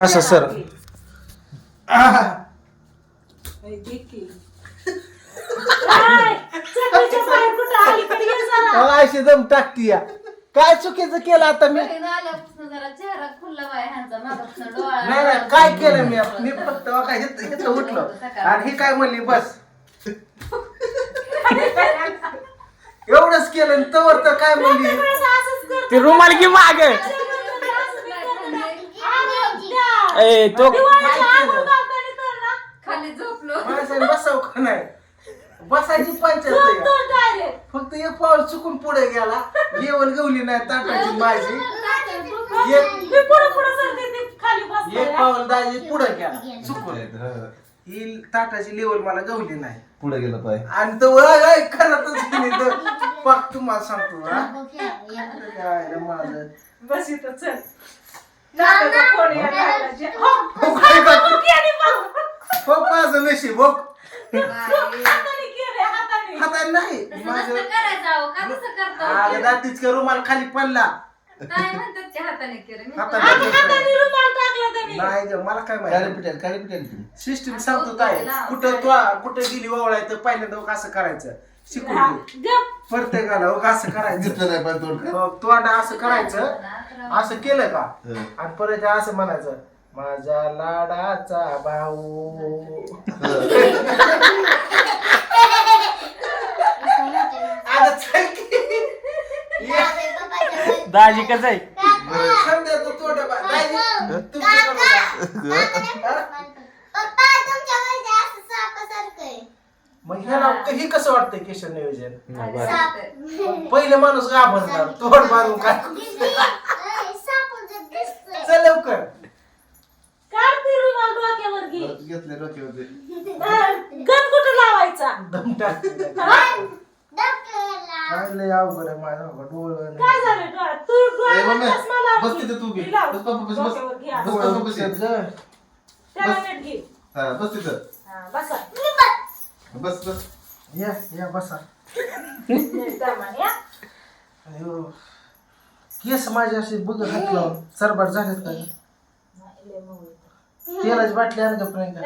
असं सर. अशी दम टाकती या. काय चुकीचं केलं आता मी? नाही नाही काय केलं मी मी फक्त काय हेच उठलो. आणि हे काय म्हणली बस. एवढंच केलं तवर तर काय म्हणली? ते रुमाल की माग? ए तो खाली झोपलो. माणसाने बसाव का नाही? बसायची पंचायत आहे. फक्त एक पाऊल चुकून पुढे गेला. लेवल गवली नाही ताटाची माझी. एक एक पाऊल दाजी पुढे गेला. चुकून. ही. ताटाची लेवल मला गवली नाही. पुढे गेलं पाहिजे आणि तो वळ खरंच गेली तर पाक तुम्हाला सांगतो हा. काय रे माझं? बस इथं चल. फोन. हो, हो, काय? केली. हो माझं नशीब हो हाताने केली, हाताने. हातात नाही तसं माझं नसतं करायचं अहो. का तसं अगं करतो दातीच का रुमाल खाली पडला काय म्हणतात की हाताने केलं मी हाताने. पण- आणि हाताने रुमाल टाकला त्यांनी. नाही ग मला काय काळी माहिती पिटेल काळी पिटेल की सिस्टीम सांगतो काय कुठं तू कुठं गेली वावळाय तर पहिल्यांदा असं करायचं शिकून घे. गप. प्रत्येकाला मग असं करायचं. घेतलं नाही पाहिजे तोड का मग तू आता असं करायचं असं केलं का? हं. आणि परत असं म्हणायचं माझ्या लाडाचा भाऊ. अगं चल की. ये. दाजी कसं आहे? समजायचं तोंड बा- दाजी, तुमच्याकडं? मग ह्याला हे कसं वाटतंय केशन नियोजन पहिले माणूस घाबरणार तोंड बांधून काय चल लवकर काढ ती रुमाल डोक्यावर घे. घेतले डोक्यावरती गण कुठं लावायचा दम टाकते काय लय अवघड आहे माझ्या डोळं काय झालं डोळ्यात? तू ए, डोळ्याला मम्मी, चष्मा लाव बस की. तिथे तू. ही लाव. बस पप्पा, बस, बस. डोक्यावर घे बस, असं. बस, बस, बस. त्याला बस. नीट घे. हा बस तिथं हा, बसा. बस बस. या या बसा. अयो केस माझे असे बघ हात लावून सरबाट झालेत का? तेलाची बाटली आण का.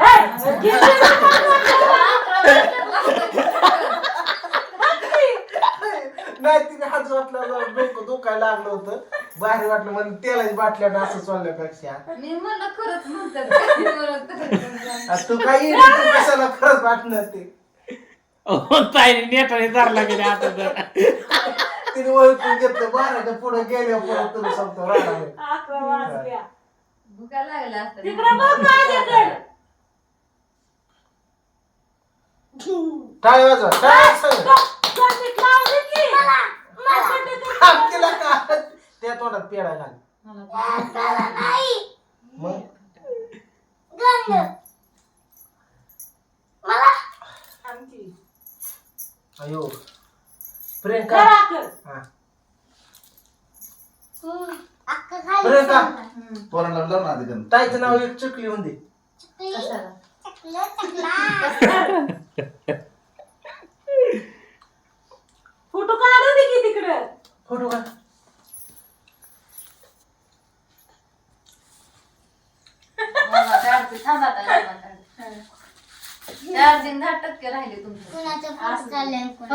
नाही तिने हात वाटला डोकं दुखायला लागलं होतं. भारी वाटलं म्हणून तेलाची बाटली आण असं चालल्यापेक्षा. मी म्हणलं खरंच म्हणतात तू काही कशाला खरंच वाटणार ते? हो ताई नेटाने धरला गेले आता तर तिने ओळखून घेतलं बाराच्या पुढे गेले पुढे तुला सांगतो राहणार अकरा वाजल्या. भुका लागला असतं तिकडं बघ माझ्याकडे. टाळ वाजवा टाळ सांग. गण नीट लाव दे की. माझ्याकडे ते- थांब तिला का त्या तोंडात पेढा घाल मग आमची. अयो. प्रियंका. करा कर. हा. प्रियंका. तोरण लावून लाव ना आधी गण. ताईचं नाव एक चुकली होती कशाला? फोटो काढू दे की तिकडं. फोटो का बाबा, काढते. थांबा आता, थांबा, थांबा. चार्जिंग दहा टक्के राहिले तुमचं.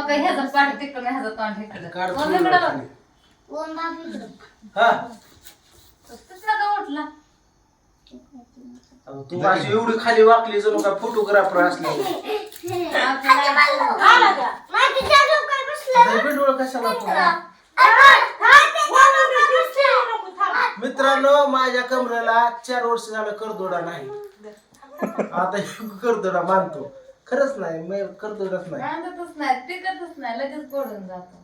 का ह्याचं पाठ तिकडं ह्याचं तोंड इकडं. हा. का उठला. अहो, तू अशी एवढी खाली वाकली जणू काय फोटोग्राफर असले? आला का? कशाला. मित्रांनो माझ्या कमरेला चार वर्ष झालं करदोडा नाही. आता हे करदोडा मानतो खरंच नाही मी करदोडाच नाही. बांधतच नाही टिकतच नाही लगेच पडून जातो.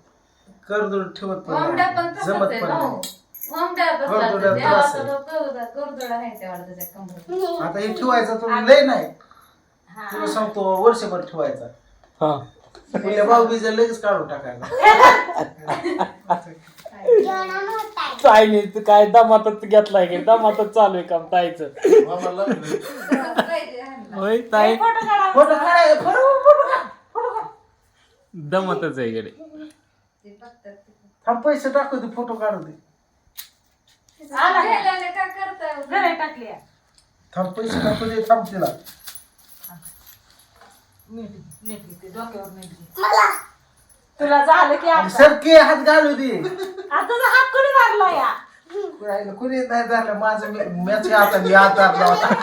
करदोड ठेवत पण कोंबड्या पण नाही. तसंच जमत आहे पण भाऊ नाही. कोंबड्या तसंच करदोड्या असतात. त्रास देवाचा आहे. तो करदोडा करदोडा आहे तेवढा त्याच्या कमरेत आता हे ठेवायचं तर लय नाही. तुला सांगतो वर्षभर ठेवायचा. हा. भाऊ बीज लगेच काढून टाकायचा. तर काय दमातच घेतलाय की दमातच चालू आहे काम ताईचं. होय ताई. फोटो काढा फोटो काढायचा फोटो फोटो काढ, फोटो काढ. दमतच आहे गेले ते बघतात ते. थांब पैसे टाकू दे फोटो काढू दे. थांब पैसे नको दे थांब तिला. नीट तुला झालं की आता? सरके हात घालू दे आता तुझा हात कोणी मारला या? कुणी नाही धरलं माझं मॅच आता मी हात धरला होता.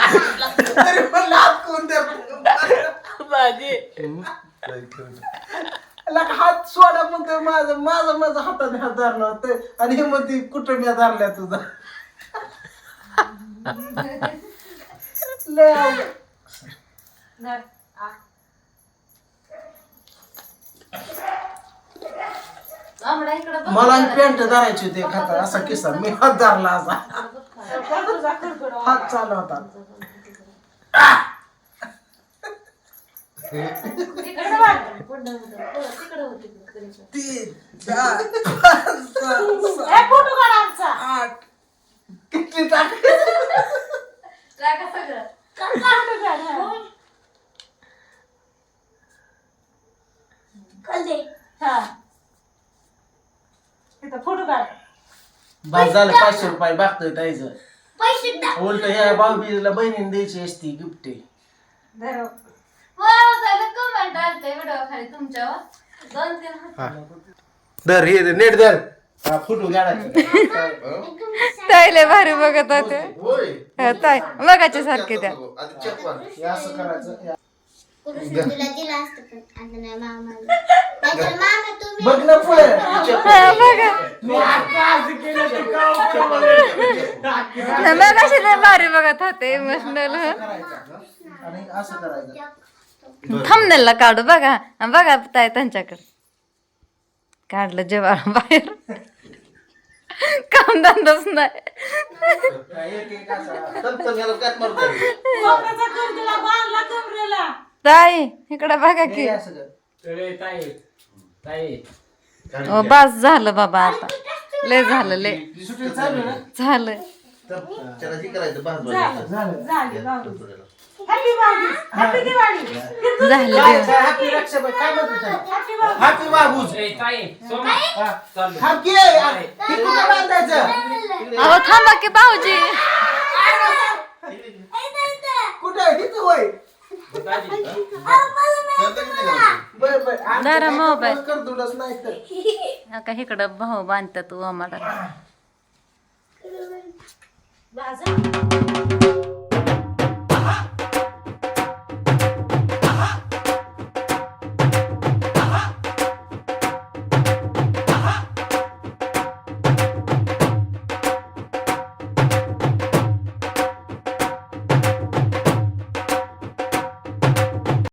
तरी म्हणलं हात कोण धरलं माझी. हात सोडा म्हणतोय माझं. माझं माझं हातात हात धरला होतं. आणि हे म्हणते कुठं मी धरल्या तुझा? लय अवघड. धर. आ. आमडा इकडं बघ. मला पॅन्ट धरायची होती खाता असा किस्सा मी हात धरला असा हात चालला होता तिकडं वाट. पुढं होतं. पुढं तिकडं होतं. तिकडं. तीन चार पाच सहा ए, फोटो काढ आमचा आठ किती टाक लागा सगळं. फोटो काढ हा. हा इथं फोटो काढ. बस झालं पाचशे रुपये बागतोय ताईचं उलट ह्या भाऊबीजला बहिणीने द्यायची असती गिफ्ट धर. वाव, झालं comment आलतंय video खाली तुमच्यावर. दोन तीन हात. धर हे नेट धर. हा फोटो काढायचा. ताईले भारी बघत होते. होय. ताई बघायच्या सारखे त्या आधी चेक मार हे असं करायचं तुला दिला असतं पण आता नाही मामाला. नाहीतर मामा तुम्ही बघ ना पुढे. हा, बघा. बघाशी लय भारी बघत होते इमोशनल आणि असं करायचं. थांबनेलला काढू बघा. आणि बघा ताई त्यांच्याकडे. काढलं जेव्हा बाहेर. काम धंदाच नाही. एक एक असं. तर तर याला काय मारतोय कोपऱ्याचा कर दिला बांधला कमरेला. ताई इकडे बघा की. हे ताई ताई. ओ बस झालं बाबा आता. लय झालं लय. झालं. अहो थांबा की भाऊजी. कुठं बर मोबाईल. नाही तर. का इकडं भाऊ बांधतात तू आम्हाला. माझा